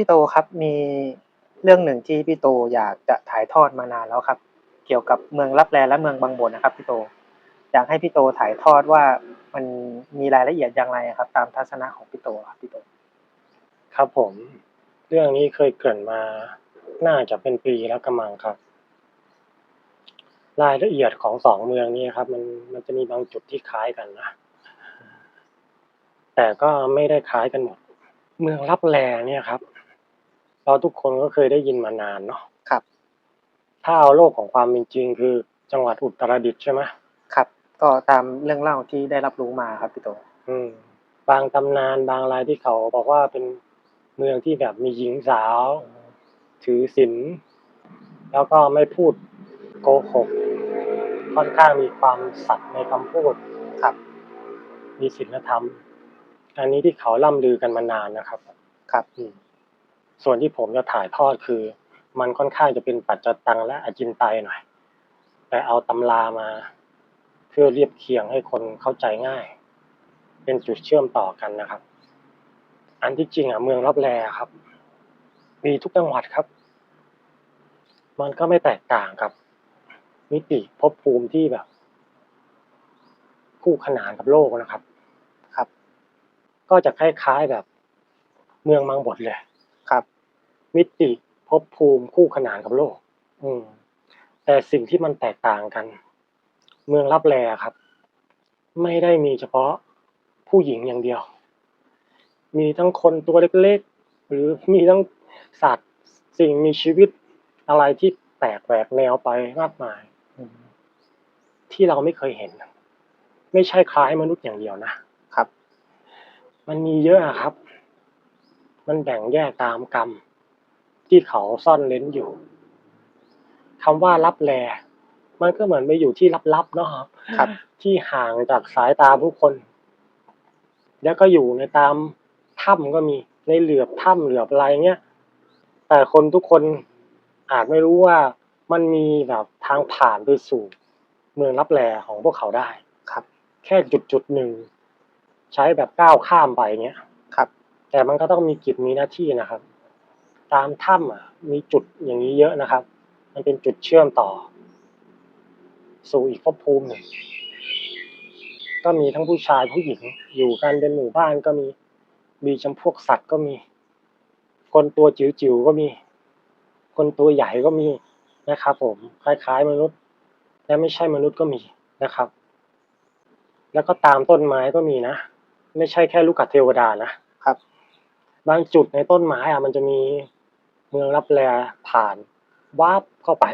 พี่โตครับมีเรื่องหนึ่งที่พี่โตอยากจะถ่ายทอดมานานแล้วครับ เกี่ยวกับเมืองลับแลและเมืองบางบนนะครับพี่โต อยากให้พี่โตถ่ายทอดว่ามันมีรายละเอียดอย่างไรครับ ตามทัศนะของพี่โตครับพี่โต ครับผม เรื่องนี้เคยเกริดมาน่าจะเป็นปีแล้วกระมังครับ รายละเอียดของสองเมืองนี้ครับ มันมันจะมีบางจุดที่คล้ายกันนะแต่ก็ไม่ได้คล้ายกันหมดเมืองรับแลเนี่ยครับ เราทุกคนก็เคยได้ยินมานานเนาะครับ ถ้าเอาโลกของความเป็นจริง คือจังหวัดอุตรดิตถ์ใช่ไหมครับ ก็ตามเรื่องเล่าที่ได้รับรู้มาครับพี่โตอืม บางตำนานบางรายที่เขาบอกว่าเป็นเมืองที่แบบมีหญิงสาว ถือศีลแล้วก็ไม่พูดโกหก ค่อนข้างมีความสัตย์ในคำพูดครับ มีศีลธรรม อันนี้ที่เขาล่ำลือกันมานานนะครับ ครับอืม ส่วนที่ผมจะถ่ายทอดคือ มันค่อนข้างจะเป็นปัจจตังและอจินไตยหน่อยแต่เอาตำรามา เพื่อเรียบเคียงให้คนเข้าใจง่าย เป็นจุดเชื่อมต่อกันนะครับ อันที่จริงอะเมืองรับแลครับ มีทุกจังหวัดครับ มันก็ไม่แตกต่างกับ มิติภพภูมิที่แบบ คู่ขนานกับโลกนะครับ ครับ ก็จะคล้ายๆแบบเมืองบางบทเลย มิติภพภูมิคู่ขนานกับโลก อืม แต่สิ่งที่มันแตกต่างกัน เมืองรับแลครับ ไม่ได้มีเฉพาะผู้หญิงอย่างเดียว มีทั้งคนตัวเล็กๆ หรือมีทั้งสัตว์สิ่งมีชีวิตอะไรที่แปลกแหวกแนวไปมากมายอืมที่เราไม่เคยเห็น ไม่ใช่คล้ายมนุษย์อย่างเดียวนะครับ มันมีเยอะอะครับ มันแบ่งแยกตามกรรม ที่เขาซ่อนเล้นอยู่คำว่ารับแลมันก็เหมือนไปอยู่ที่ลับๆเนาะครับครับ ที่ห่างจากสายตาผู้คน แล้วก็อยู่ในตามถ้ำก็มีในเหลือบถ้ำเหลือบอะไรเงี้ยแต่คนทุกคนอาจไม่รู้ว่ามันมีแบบทางผ่านไปสู่ เมืองรับแลของพวกเขาได้ครับ แค่จุดจุดๆหนึ่งใช้แบบก้าวข้ามไปเงี้ยครับ แต่มันก็ต้องมีกิจมีหน้าที่นะครับ ตามถ้ำอะมีจุดอย่างนี้เยอะนะครับ มันเป็นจุดเชื่อมต่อ สู่อีกภพภูมิหนึ่งก็มีทั้งผู้ชายผู้หญิงอยู่กันเป็นหมู่บ้านก็มีมีจำพวกสัตว์ก็มี คนตัวจิ๋วๆก็มี คนตัวใหญ่ก็มีนะครับ ผมคล้ายๆมนุษย์ และไม่ใช่มนุษย์ก็มีนะครับ แล้วก็ตามต้นไม้ก็มีนะ ไม่ใช่แค่ลูกกัดเทวดานะครับ บางจุดในต้นไม้อะมันจะมี เมืองรับแลผ่านวาบเข้าไป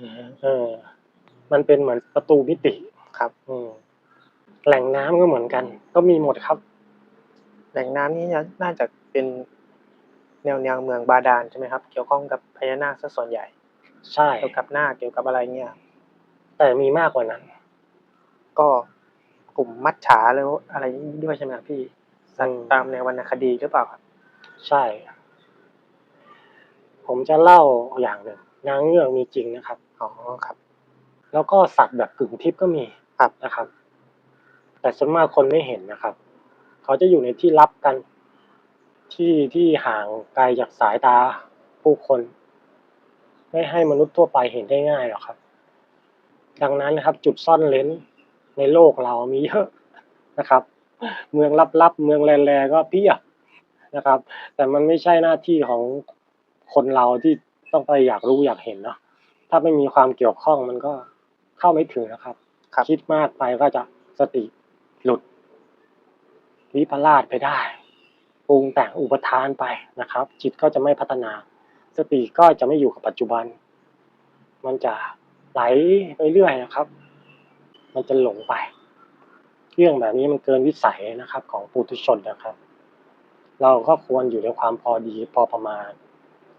อืมเออ มันเป็นเหมือนประตูมิติครับอืมแหล่งน้ำก็เหมือนกัน ก็มีหมดครับ แหล่งน้ำนี่น่าจะเป็นแนวแนวเมืองบาดาลใช่ไหมครับ เกี่ยวข้องกับพญานาคซะส่วนใหญ่ ใช่เกี่ยวกับนาคเกี่ยวกับอะไรเงี้ยแต่มีมากกว่านั้น ก็กลุ่มมัจฉาแล้วอะไรด้วยใช่ไหมครับพี่สัตอืว์มตามในวรรณคดีหรือเปล่าครับ ใช่ ผมจะเล่าอย่างหนึ่งนางเงือกมีจริงนะครับ อ๋อครับ แล้วก็สัตว์แบบกึ่งทิพย์ก็มีครับนะครับ แต่ส่วนมากคนไม่เห็นนะครับ เขาจะอยู่ในที่ลับกัน ที่ที่ห่างไกลจากสายตาผู้คน ไม่ให้มนุษย์ทั่วไปเห็นได้ง่ายหรอกครับ ดังนั้นนะครับ จุดซ่อนเลนในโลกเรามีเยอะนะครับ เมืองลับๆเมืองแลๆก็เพียบนะครับ แต่มันไม่ใช่หน้าที่ของ คนเราที่ต้องไปอยากรู้อยากเห็นเนาะถ้าไม่มีความเกี่ยวข้องมันก็เข้าไม่ถึงนะครับครับคิดมากไปก็จะสติหลุดวิปลาสไปได้ปรุงแต่งอุปทานไปนะครับ จิตก็จะไม่พัฒนา สติก็จะไม่อยู่กับปัจจุบัน มันจะไหลไปเรื่อยนะครับ มันจะหลงไป เรื่องแบบนี้มันเกินวิสัยนะครับ ของปุถุชนนะครับ เราก็ควรอยู่ในความพอดีพอประมาณ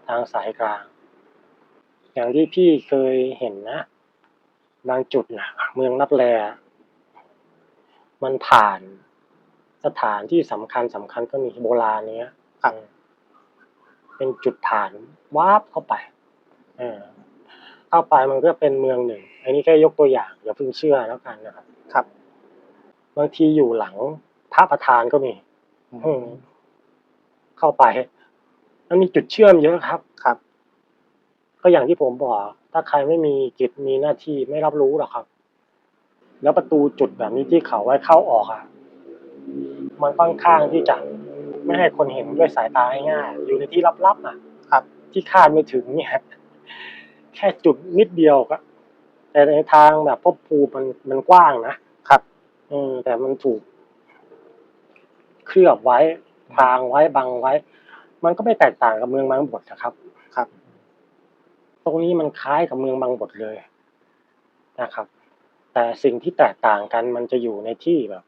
ทางสายกลาง อย่างที่พี่เคยเห็นนะ บางจุดนะเมืองรับแลมันผ่านสถานที่สำคัญสำคัญก็มีโบราณเนี้ยครับเป็นจุดผ่านวาบเข้าไปเออเข้าไปมันก็เป็นเมืองหนึ่ง อันนี้แค่ยกตัวอย่างอย่าเพิ่งเชื่อแล้วกันนะครับ ครับ บางทีอยู่หลังพระประธานก็มีอืมเข้าไปเอ มันมีจุดเชื่อมเยอะครับครับ ก็อย่างที่ผมบอก ถ้าใครไม่มีกิจมีหน้าที่ไม่รับรู้หรอกครับ แล้วประตูจุดแบบนี้ที่เขาไว้เข้าออกอะมันค่อนข้างที่จะไม่ให้คนเห็นด้วยสายตาง่ายๆอยู่ในที่ลับๆอะ ครับ ที่คาดไม่ถึงเนี่ยแค่จุดนิดเดียวก็แต่ในทางแบบภพภูมิมันมันกว้างนะครับเออแต่มันถูก เคลือบไว้พรางไว้บังไว้ มันก็ไม่แตกต่างกับเมืองบางบทนะครับ ครับ ตรงนี้มันคล้ายกับเมืองบางบทเลยนะครับ แต่สิ่งที่แตกต่างกันมันจะอยู่ในที่แบบ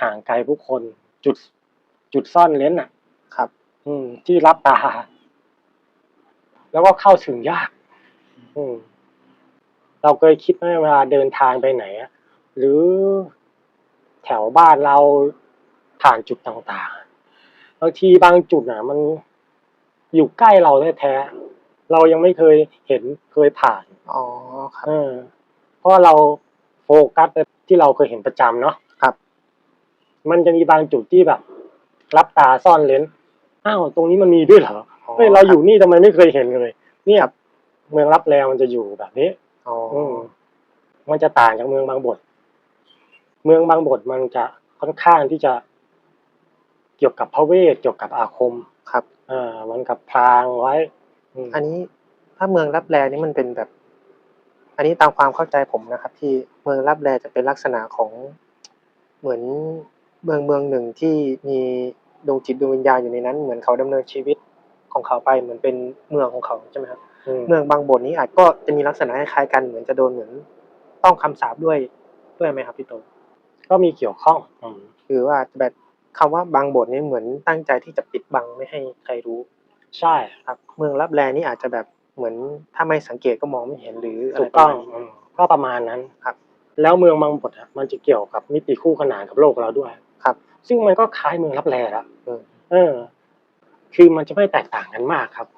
ห่างไกลผู้คนจุดจุดซ่อนเลนอะ ครับ อืม ที่รับตา แล้วก็เข้าถึงยาก อืม เราเคยคิดไหมเวลาเดินทางไปไหนอะหรือแถวบ้านเราผ่านจุดต่างๆ บางทีบางจุดน่ะ มันอยู่ใกล้เราแท้ๆเรายังไม่เคยเห็นเคยผ่านอ๋อครับเออเพราะเราโฟกัสไปที่เราเคยเห็นประจำเนาะครับ มันจะมีบางจุดที่แบบ รับตาซ่อนเลนอ้าวตรงนี้มันมีด้วยเหรออ๋อเฮ้ยเราอยู่นี่ทำไมไม่เคยเห็นเลยเนี่ยเมืองรับแลมันจะอยู่แบบนี้อ๋ออืมมันจะต่างจากเมืองบางบท เมืองบางบทมันจะค่อนข้างที่จะ เกี่ยวกับพระเวทเกี่ยวกับอาคมครับอ่ามันกับพรางไว้มอันนี้ถ้าเมืองรับแลนี่มันเป็นแบบ อันนี้ตามความเข้าใจผมนะครับ ที่เมืองรับแลจะเป็นลักษณะของเหมือนเมืองเมืองหนึ่งที่มีดวงจิตดวงวิญญาณอยู่ในนั้น เหมือนเขาดำเนินชีวิตของเขาไปเหมือนเป็นเมืองของเขาใช่ไหมครับอืมเมืองบางบทนี้อาจก็จะมีลักษณะคล้ายๆกันเหมือนจะโดนเหมือนต้องคำสาปด้วยด้วยไหมครับพี่โตก็มีเกี่ยวข้องอืมคือว่าแบบ คำว่าบางบทนี้เหมือนตั้งใจที่จะปิดบังไม่ให้ใครรู้ใช่ครับ เมืองรับแลนี่อาจจะแบบเหมือนถ้าไม่สังเกตก็มองไม่เห็นหรืออะไรถูกต้องประมาณนี้อืมก็ประมาณนั้นครับ แล้วเมืองบางบทอะมันจะเกี่ยวกับมิติคู่ขนานกับโลกเราด้วยครับ ซึ่งมันก็คล้ายเมืองรับแลละอืมเออ คือมันจะไม่แตกต่างกันมากครับ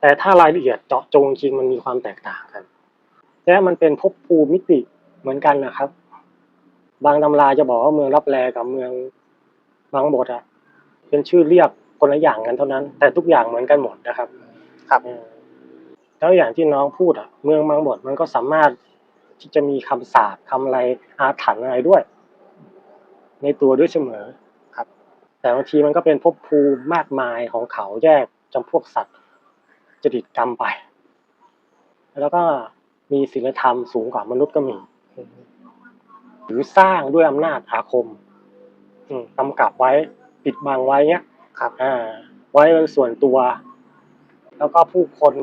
แต่ถ้ารายละเอียดเจาะจงจริงมันมีความแตกต่างกันและมันเป็นภพภูมิมิติเหมือนกันนะครับ บางตำราจะบอกว่าเมืองรับแลกับเมือง บางบทอะเป็นชื่อเรียกคนละอย่างกันเท่านั้น แต่ทุกอย่างเหมือนกันหมดนะครับ ครับเออแล้วอย่างที่น้องพูดอะเมืองบางบทมันก็สามารถที่จะมีคำสาปคำอะไรอาถรรพ์อะไรด้วย ในตัวด้วยเสมอครับ แต่บางทีมันก็เป็นภพภูมิมากมายของเขาแยกจำพวกสัตว์จริตกรรมไป แล้วก็มีศีลธรรมสูงกว่ามนุษย์ก็มีอืมหรือสร้างด้วยอำนาจอาคมอืม กำกับไว้ปิดบังไว้เนี้ยครับอ่าไว้เป็นส่วนตัว แล้วก็ผู้คน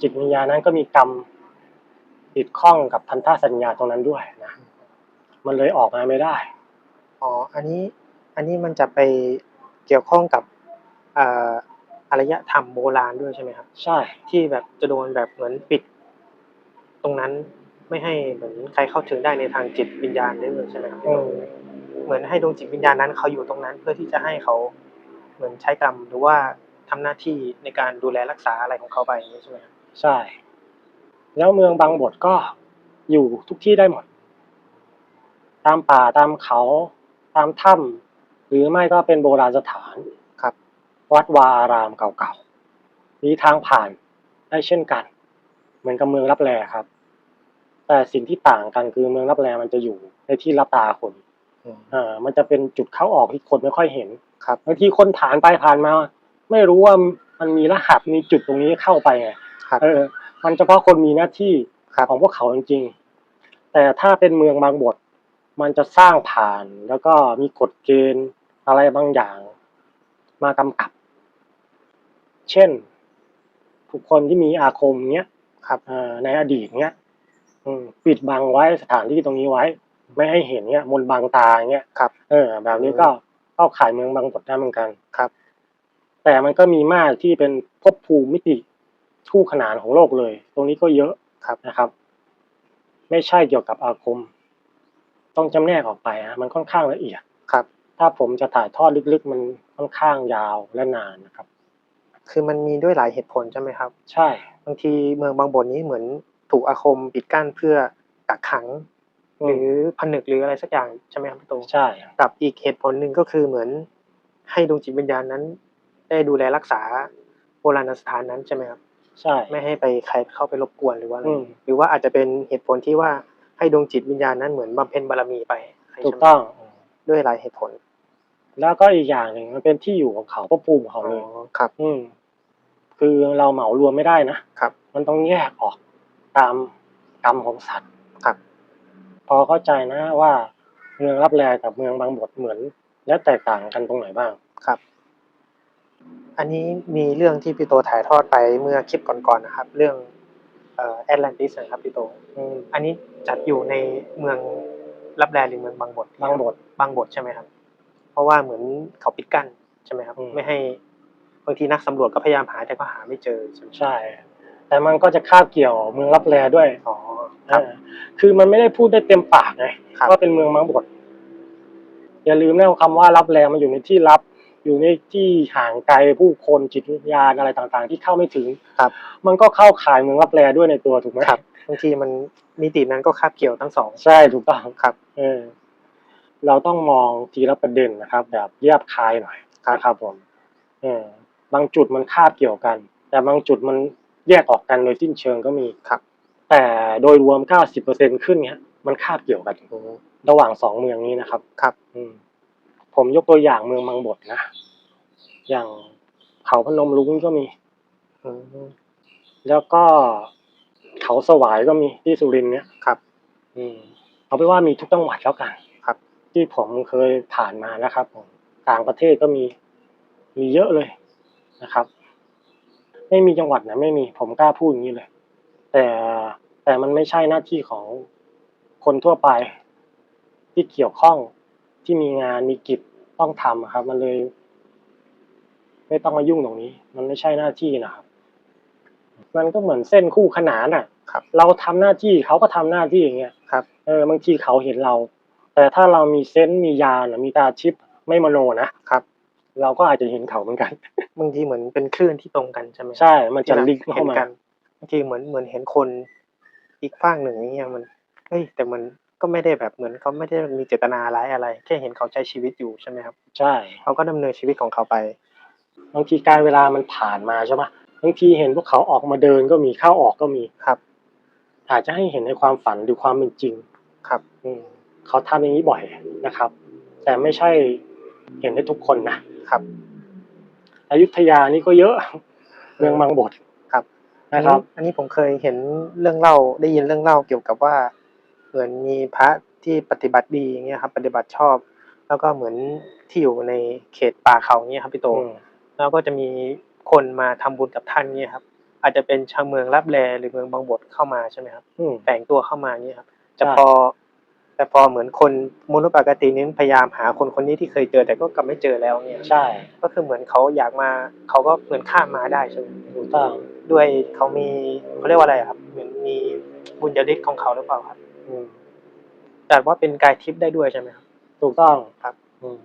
จิตวิญญาณนั้นก็มีกรรมติดข้องกับพันธสัญญาตรงนั้นด้วยนะมันเลยออกมาไม่ได้อ๋ออันนี้อันนี้มันจะไปเกี่ยวข้องกับอ่าอารยธรรมโบราณด้วยใช่ไหมครับ ใช่ ที่แบบจะโดนแบบเหมือนปิด ตรงนั้นไม่ให้เหมือนใครเข้าถึงได้ในทางจิตวิญญาณได้เลยใช่ไหมครับอืม เหมือนให้ดวงจิตวิญญาณนั้นเขาอยู่ตรงนั้น เพื่อที่จะให้เขาเหมือนใช้กรรมหรือว่าทำหน้าที่ในการดูแลรักษาอะไรของเขาไปอย่างนี้ใช่ไหมครับใช่ แล้วเมืองบางบทก็อยู่ทุกที่ได้หมด ตามป่าตามเขา ตามถ้ำหรือไม่ก็เป็นโบราณสถานครับ วัดวาอารามเก่าๆมีทางผ่านได้เช่นกัน เหมือนกับเมืองรับแลครับ แต่สิ่งที่ต่างกันคือเมืองรับแลมันจะอยู่ในที่รับตาคน อืมอ่ามันจะเป็นจุดเข้าออกที่คนไม่ค่อยเห็นครับบางทีคนผ่านไปผ่านมา ไม่รู้ว่ามันมีรหัสมีจุดตรงนี้เข้าไปไงครับเออ มันเฉพาะคนมีหน้าที่ครับของพวกเขาจริงๆแต่ถ้าเป็นเมืองบางบท มันจะสร้างผ่านแล้วก็มีกฎเกณฑ์อะไรบางอย่าง มากำกับ เช่นบุคคลที่มีอาคมเนี้ยครับเอ่อในอดีตเนี้ยอืมปิดบังไว้สถานที่ตรงนี้ไว้ ไม่ให้เห็นเนี้ยมนต์บังตาเนี้ยครับ เออ แบบนี้ก็เข้าข่ายเมืองบางบทได้เหมือนกันครับ แต่มันก็มีมากที่เป็นภพภูมิมิติคู่ขนานของโลกเลย ตรงนี้ก็เยอะครับนะครับ ไม่ใช่เกี่ยวกับอาคม ต้องจำแนกออกไปนะมันค่อนข้างละเอียดครับ ถ้าผมจะถ่ายทอดลึกๆ มันค่อนข้างยาวและนานนะครับ คือมันมีด้วยหลายเหตุผลใช่ไหมครับ ใช่ บางทีเมืองบางบทนี้เหมือนถูกอาคมปิดกั้นเพื่อกักขังอื หมรือผนึกหรืออะไรสักอย่างใช่ไหมครับพี่โตใช่กับอีกเหตุผลหนึ่งก็คือเหมือน ให้ดวงจิตวิญญาณนั้น ได้ดูแลรักษาโบราณสถานนั้นใช่ไหมครับใช่ไม่ให้ไปใครเข้าไปรบกวนหรือว่าอะไรอืมหรือว่าอาจจะเป็นเหตุผลที่ว่าให้ดวงจิตวิญญาณนั้นเหมือนบำเพ็ญบารมีไปถูกต้องด้วยหลายเหตุผล แล้วก็อีกอย่างหนึ่งมันเป็นที่อยู่ของเขาภพภูมิของเขาเลยครับ อืมคือเราเหมารวมไม่ได้นะครับ มันต้องแยกออกตามกรรมของสัตว์ครับ พอเข้าใจนะว่าเมืองรับแลกับเมืองบางบทเหมือน และแตกต่างกันตรงไหนบ้างครับ อันนี้มีเรื่องที่พี่โตถ่ายทอดไปเมื่อคลิปก่อนๆนะครับ เรื่องเอ่อแอตแลนติสนะครับพี่โตอืมอันนี้จัดอยู่ในเมืองรับแลหรือเมืองบางบทบางบทบางบทใช่ไหมครับ เพราะว่าเหมือนเขาปิดกั้นใช่ไหมครับอืมไม่ให้บางทีนักสำรวจก็พยายามหาแต่ก็หาไม่เจอใช่ไหมใช่ แต่มันก็จะคาบเกี่ยวเมืองรับแลด้วยอ๋อ ครับอ่าคือมันไม่ได้พูดได้เต็มปากไงครับว่าเป็นเมืองบางบทอย่าลืมนะคำว่ารับแลมันอยู่ในที่ลับ อยู่ในที่ห่างไกลผู้คนจิตวิญญาณอะไรต่างๆ ที่เข้าไม่ถึงครับ มันก็เข้าข่ายเมืองรับแลด้วยในตัวถูกไหมครับบางทีมันมิตินั้นก็คาบเกี่ยวทั้งสองใช่ถูกต้องครับ เออ เราต้องมองทีละประเด็นนะครับ แบบแยบคายหน่อยนะครับผม เออ บางจุดมันคาบเกี่ยวกัน แต่บางจุดมันแยกออกกันโดยสิ้นเชิงก็มีครับ แต่โดยรวม 90%ขึ้นเนี้ยมันคาบเกี่ยวกันระหว่างสองเมืองนี้นะครับ ครับ อืมผมยกตัวอย่างเมืองบางบทนะ อย่างเขาพนมรุ้งก็มีอืมแล้วก็เขาสวายก็มีที่สุรินทร์เนี่ยครับ อืม เอาไปนว่ามีทุกจังหวัดแล้วกันครับ ที่ผมเคยผ่านมานะครับผมต่างประเทศก็มีมีเยอะเลยนะครับ ไม่มีจังหวัดไหนไม่มี ผมกล้าพูดอย่างนี้เลย แต่แต่มันไม่ใช่หน้าที่ของคนทั่วไป ที่เกี่ยวข้องที่มีงานมีกิจต้องทำอะครับ มันเลย ไม่ต้องมายุ่งตรงนี้ มันไม่ใช่หน้าที่นะครับ มันก็เหมือนเส้นคู่ขนานอะครับเราทำหน้าที่เขาก็ทำหน้าที่อย่างเงี้ยครับเออบางทีเขาเห็นเรา แต่ถ้าเรามีเซนส์มีญาณอะมีตาชิปไม่มโนนะครับ เราก็อาจจะเห็นเขาเหมือนกันบางทีเหมือนเป็นคลื่นที่ตรงกันใช่ไหมใช่ มันจะลิงก์เห็เข้านมากัน บางทีเหมือนเหมือนเห็นคนอีกฝั่งหนึ่งอย่างเงี้ยมันเฮ้ยแต่มันก็ไม่ได้แบบเหมือนเขาไม่ได้มีเจตนาร้ายอะไร แค่เห็นเขาใช้ชีวิตอยู่ใช่ไหมครับใช่เขาก็ดำเนินชีวิตของเขาไปบางทีการเวลามันผ่านมาใช่ไหมบางทีเห็นพวกเขาออกมาเดินก็มีเข้าออกก็มีครับ อาจจะให้เห็นในความฝันหรือความเป็นจริงครับอืมเขาทำอย่างนี้บ่อยนะครับ แต่ไม่ใช่เห็นได้ทุกคนนะครับอยุธยานี่ก็เยอะเมืองบางบทครับ นะครับ อันนี้ผมเคยเห็นเรื่องเล่าได้ยินเรื่องเล่าเกี่ยวกับว่า เหมือนมีพระที่ปฏิบัติดีอย่างเงี้ยครับ ปฏิบัติชอบ แล้วก็เหมือนที่อยู่ในเขตป่าเขาเงี้ยครับพี่โตอืมแล้วก็จะมีคนมาทำบุญกับท่านเนี่ยครับ อาจจะเป็นชาวเมืองรับแลหรือเมืองบางบทเข้ามาใช่ไหมครับอืมแฝงตัวเข้ามาเนี่ยครับจะใช่พอแต่พอเหมือนคนมนุษย์ปกตินี้พยายามหาคนคนนี้ที่เคยเจอแต่ก็กลับไม่เจอแล้วเนี่ยใช่ ก็คือเหมือนเขาอยากมาเขาก็เหมือนข้ามมาได้ใช่ไหมถูกต้อง ด้วยเขามีเขาเรียกว่าอะไรอะครับ เหมือนมีบุญญาฤทธิ์ของเขาหรือเปล่าครับอืมแต่ว่าเป็นกายทิพย์ได้ด้วยใช่ไหมครับ ถูกต้องครับ อืม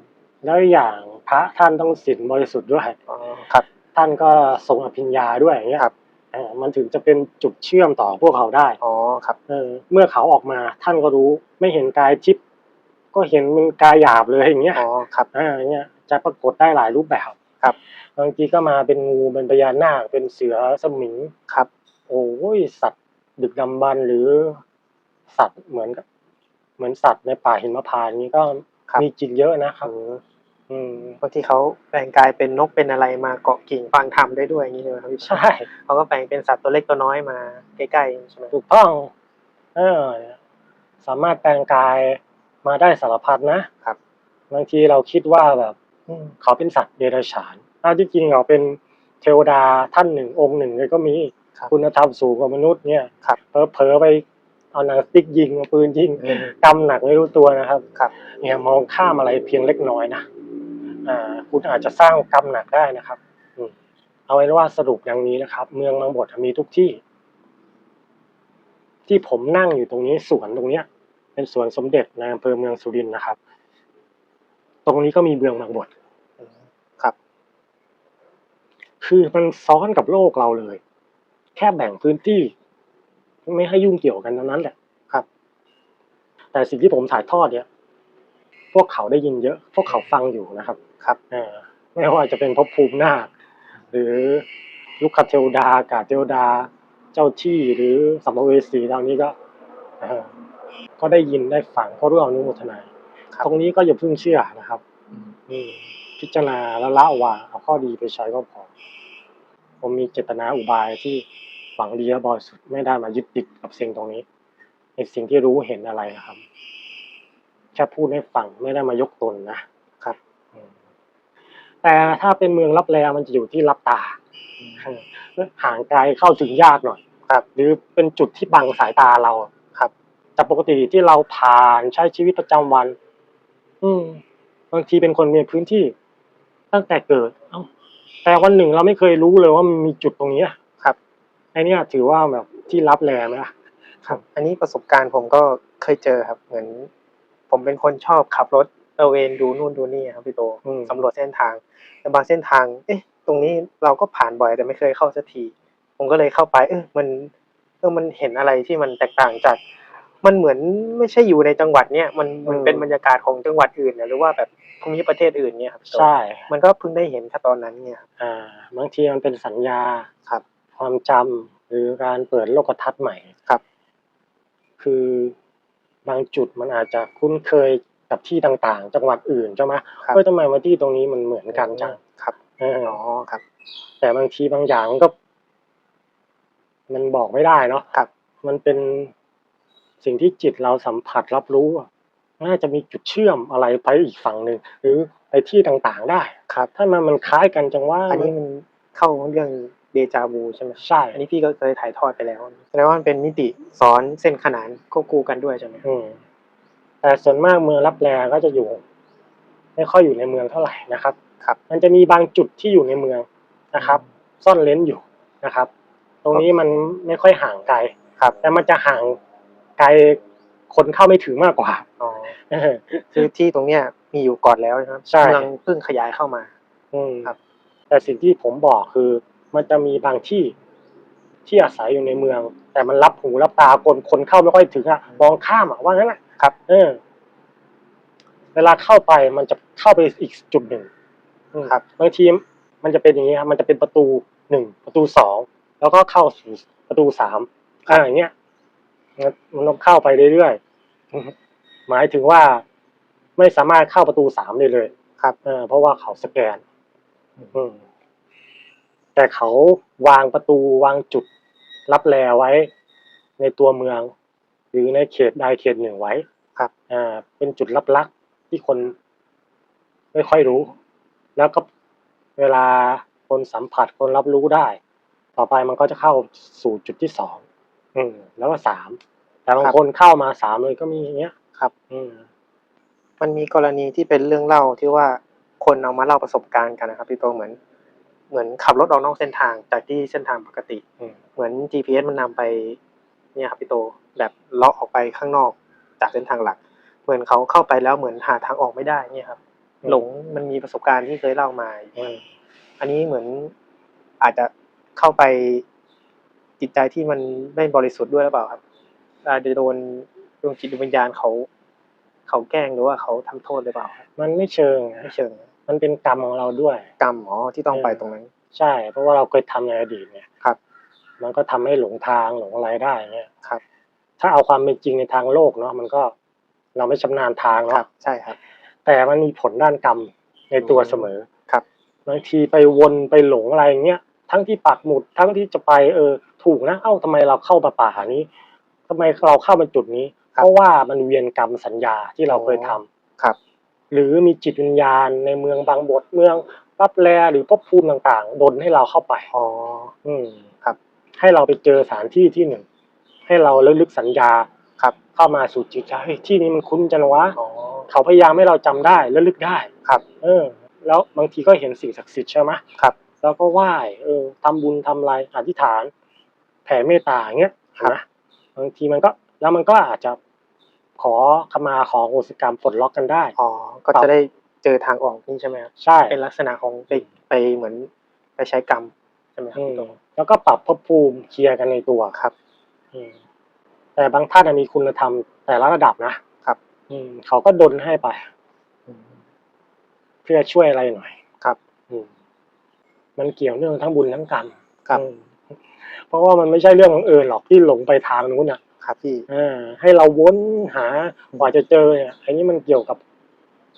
แล้วอีกอย่างพระท่านต้องศีลบริสุทธิ์ด้วยอ๋อครับ ท่านก็ทรงอภิญญาด้วยอย่างเงี้ยครับเออมันถึงจะเป็นจุดเชื่อมต่อพวกเขาได้อ๋อครับเออเมื่อเขาออกมาท่านก็รู้ไม่เห็นกายทิพย์ก็เห็นมันกายหยาบเลยอย่างเงี้ยอ๋อครับอ่าอย่างเงี้ยจะปรากฏได้หลายรูปแบบครับ บางทีก็มาเป็นงูเป็นพญานาคเป็นเสือสมิงครับ โอ้ยสัตว์ดึกดำบรรพ์หรือ สัตว์เหมือนกับ เหมือนสัตว์ในป่าหิมพานต์นี้ก็ครับ มีจริงเยอะนะครับ อืมอืมบางทีเขาแปลงกายเป็นนกเป็นอะไรมาเกาะกิ่งฟังธรรมได้ด้วยอย่างนี้เลยครับพี่ใช่เขาก็แปลงเป็นสัตว์ตัวเล็กตัวน้อยมาใกล้ๆใช่ไหมถูกต้อง เออ สามารถแปลงกายมาได้สารพัดนะครับ บางทีเราคิดว่าแบบ อืมเขาเป็นสัตว์เดรัจฉาน ถ้าที่จริงเขาเป็นเทวดาท่านหนึ่งองค์หนึ่งเลยก็มีครับคุณธรรมสูงกว่ามนุษย์เนี่ยครับเผลอๆไปเอาหนังสติ๊กยิงเอาปืนยิงอืมกำหนักไม่รู้ตัวนะครับครับเนี่ยมองข้ามอะไรเพียงเล็กน้อยนะอ่าคุณอาจจะสร้างกรรมหนักได้นะครับอืมเอาไว้ว่าสรุปอย่างนี้นะครับ เมืองบางบทมีทุกที่ ที่ผมนั่งอยู่ตรงนี้สวนตรงเนี้ย เป็นสวนสมเด็จในอำเภอเมืองสุรินทร์นะครับ ตรงนี้ก็มีเมืองบางบท อืมครับ คือมันซ้อนกับโลกเราเลย แค่แบ่งพื้นที่ ไม่ให้ยุ่งเกี่ยวกันเท่านั้นแหละครับ แต่สิ่งที่ผมถ่ายทอดเนี่ย พวกเขาได้ยินเยอะ พวกเขาฟังอยู่นะครับ ครับเออไม่ว่าจะเป็นภพภูมินาคหรือลูกคเทวดากาเทวดา เจ้าที่หรือสัมภเวสีเหล่านี้ก็เอ่อก็ได้ยินได้ฟังก็ร่วมอนุโมทนาครับตรงนี้ก็อย่าเพิ่งเชื่อนะครับ อืม พิจารณาแล้วละวางเอาข้อดีไปใช้ก็พอผมมีเจตนาอุบายที่หวังดีและบริสุทธิ์ไม่ได้มายึดติดกับสิ่งตรงนี้ในสิ่งที่รู้เห็นอะไรนะครับแค่พูดให้ฟังไม่ได้มายกตนนะครับ แต่ถ้าเป็นเมืองรับแลมันจะอยู่ที่รับตาห่างไกลเข้าถึงยากหน่อยครับ หรือเป็นจุดที่บังสายตาเราครับ แต่ปกติที่เราผ่านใช้ชีวิตประจำวัน อืมบางทีเป็นคนมีพื้นที่ ตั้งแต่เกิดเอ้าแต่วันหนึ่งเราไม่เคยรู้เลยว่ามันมีจุดตรงนี้อะครับไอเนี้ยถือว่าแบบที่รับแรงไหมล่ะครับ อันนี้ประสบการณ์ผมก็เคยเจอครับ เหมือน ผมเป็นคนชอบขับรถตระเวนดูนู่นดูนี่ครับพี่โตอืมสำรวจเส้นทางแต่บางเส้นทาง เอ๊ะ ตรงนี้เราก็ผ่านบ่อยแต่ไม่เคยเข้าสักที ผมก็เลยเข้าไป เออมันเออมันเห็นอะไรที่มันแตกต่างจาก มันเหมือนไม่ใช่อยู่ในจังหวัดเนี้ยมันมันเป็นบรรยากาศของจังหวัดอื่นนะหรือว่าแบบภูมิประเทศอื่นเนี่ยครับพี่โตใช่ มันก็เพิ่งได้เห็นแค่ตอนนั้นเนี่ยครับอ่าบางทีมันเป็นสัญญาครับ ความจำหรือการเปิดโลกทัศน์ใหม่ครับ คือบางจุดมันอาจจะคุ้นเคยกับที่ต่างๆ จังหวัดอื่นใช่ไหมครับเฮ้ยทำไมมาที่ตรงนี้มันเหมือนกันจังครับเอออ๋อครับ แต่บางทีบางอย่างมันก็ มันบอกไม่ได้เนาะครับ มันเป็น สิ่งที่จิตเราสัมผัสรับรู้อะน่าจะมีจุดเชื่อมอะไรไปอีกฝั่งหนึ่งหรือไปที่ต่างๆได้ครับ ถ้ามันมันคล้ายกันจังว่าอันนี้มันเข้าเรื่องเดจาวูใช่ไหมใช่ อันนี้พี่ก็เคยถ่ายทอดไปแล้วแสดงว่ามันเป็นมิติสอนเส้นขนานควบคู่กันด้วยใช่ไหมอืมแต่ส่วนมากเมืองรับแลก็จะอยู่ ไม่ค่อยอยู่ในเมืองเท่าไหร่นะครับ ครับ มันจะมีบางจุดที่อยู่ในเมืองนะครับ ซ่อนเล้นอยู่นะครับ ตรงนี้มันไม่ค่อยห่างไกลครับ แต่มันจะห่าง ไกลคนเข้าไม่ถึงมากกว่าอ๋อเออคือที่ตรงเนี้ยมีอยู่ก่อนแล้วนะครับใช่เมืองเพิ่งขยายเข้ามา อืมครับ แต่สิ่งที่ผมบอกคือ มันจะมีบางที่ที่อาศัยอยู่ในเมือง แต่มันรับหูรับตาคนคนเข้าไม่ค่อยถึงอะมองข้ามอะว่างั้นแหละครับ เออ เวลาเข้าไปมันจะเข้าไปอีกจุดหนึ่งอืมครับบางทีมันจะเป็นอย่างนี้ครับมันจะเป็นประตูหนึ่งประตูสองแล้วก็เข้าสู่ประตูสามอ่าอย่างเงี้ย มันต้องเข้าไปเรื่อยๆ หมายถึงว่าไม่สามารถเข้าประตูสามได้เลย ครับเออเพราะว่าเขาสแกน อืมแต่เขาวางประตูวางจุดรับแลไว้ ในตัวเมือง หรือในเขตใดเขตหนึ่งไว้ ครับอ่าเป็นจุดลับๆที่คนไม่ค่อยรู้ แล้วก็เวลาคนสัมผัสคนรับรู้ได้ ต่อไปมันก็จะเข้าสู่จุดที่สอง อืมแล้วก็สามแต่บางครับคนเข้ามาสามเลยก็มีอย่างเงี้ยครับ อืมมันมีกรณีที่เป็นเรื่องเล่าที่ว่าคนเอามาเล่าประสบการณ์กันนะครับพี่โตเหมือน เหมือนขับรถออกนอกเส้นทางจากที่เส้นทางปกติอืมเหมือน GPS มันนำไป เนี่ยครับพี่โตแบบเลาะออกไปข้างนอกจากเส้นทางหลัก เหมือนเขาเข้าไปแล้วเหมือนหาทางออกไม่ได้เนี่ยครับ หลงมันมีประสบการณ์ที่เคยเล่ามาอืมอันนี้เหมือนอาจจะเข้าไป จิตใจที่มันไม่บริสุทธิ์ด้วยหรือเปล่าครับอาจจะโดนดวงจิตดวงวิญญาณเขา เขาแกล้งหรือว่าเขาทำโทษหรือเปล่าครับมันไม่เชิงนะไม่เชิง มันเป็นกรรมของเราด้วย กรรมอ๋อที่ต้องไปตรงนั้น ใช่ เพราะว่าเราเคยทำในอดีตเนี่ยครับ มันก็ทำให้หลงทางหลงอะไรได้เนี่ยครับ ถ้าเอาความเป็นจริงในทางโลกเนาะมันก็เราไม่ชำนาญทางครัเนาะบใช่ครับ แต่มันมีผลด้านกรรมในตัวอืมเสมอครับบางทีไปวนไปหลงอะไรอย่างเงี้ยทั้งที่ปักหมุดทั้งที่จะไปเออ ถูกนะ เอ้าทำไมเราเข้ามาป่านี้ทำไมเราเข้ามาจุดนี้ครับเพราะว่ามันเวียนกรรมสัญญาที่เราเคยทำครับ หรือมีจิตวิญญาณในเมืองบางบทเมืองรับแลหรือภพภูมิต่างๆดนให้เราเข้าไปอ๋ออืมครับ ให้เราไปเจอสถานที่ที่หนึ่ง ให้เราระลึกสัญญาครับ เข้ามาสู่จิตใจเฮ้ยที่นี้มันคุ้นจังวะอ๋อเขาพยายามให้เราจำได้ระลึกได้ครับ เออ แล้วบางทีก็เห็นสิ่งศักดิ์สิทธิ์ใช่ไหมครับ แล้วก็ไหว้เออทำบุญทำอะไรอธิษฐาน แผ่เมตตาอย่างเงี้ยครับนะบางทีมันก็แล้วมันก็อาจจะขอขมาขอโหสิกรรมปลดล็อกกันได้อ๋อก็จะได้เจอทางออกนี่ใช่ไหมครับใช่เป็นลักษณะของไปไปเหมือนไปใช้กรรมใช่ไหมครับอืมพี่โตแล้วก็ปรับภพภูมิเคลียร์กันในตัวครับอืมแต่บางท่านน่ะมีคุณธรรมแต่ละระดับนะครับ อืมเขาก็ดนให้ไปอืมเพื่อช่วยอะไรหน่อยครับ อืมมันเกี่ยวเนื่องทั้งบุญทั้งกรรมครับอืม เพราะว่ามันไม่ใช่เรื่องบังเอิญหรอกที่หลงไปทางนู้นอะครับพี่อ่าให้เราวนหากว่าจะเจอเนี่ยอันนี้มันเกี่ยวกับ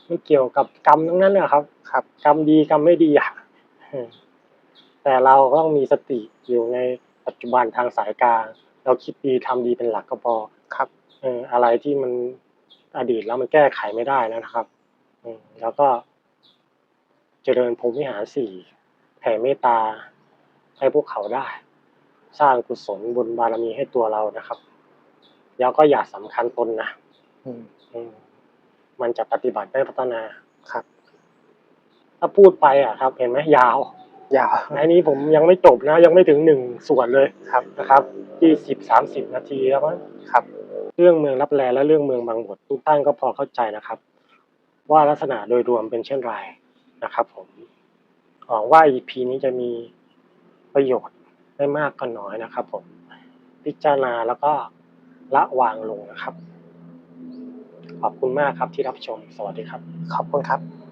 มันเกี่ยวกับกรรมทั้งนั้นนะครับ ครับ กรรมดีกรรมไม่ดีอะอืมแต่เราก็ต้องมีสติอยู่ในปัจจุบันทางสายกลางเราคิดดีทำดีเป็นหลักก็พอครับเอออะไรที่มันอดีตแล้วมันแก้ไขไม่ได้แล้วนะครับอืมแล้วก็ เจริญพรหมวิหารสี่แผ่เมตตาให้พวกเขาได้ สร้างกุศลบุญบารมีให้ตัวเรานะครับ แล้วก็อย่าสำคัญตนนะอืมอืมมันจะปฏิบัติไม่พัฒนาครับ ถ้าพูดไปอะครับ เห็นไหมยาว ยาวอันนี้ผมยังไม่จบนะ ยังไม่ถึงหนึ่งส่วนเลยครับนะครับยี่สิบสามสิบนาทีแล้วมั้งครับ เรื่องเมืองรับแลและเรื่องเมืองบางบททุกท่านก็พอเข้าใจนะครับ ว่าลักษณะโดยรวมเป็นเช่นไรนะครับ ผมหวังว่า EP นี้จะมีประโยชน์ ไม่มากก็น้อยนะครับผมพิจารณาแล้วก็ละวางลงนะครับ ขอบคุณมากครับที่รับชม สวัสดีครับ ขอบคุณครับ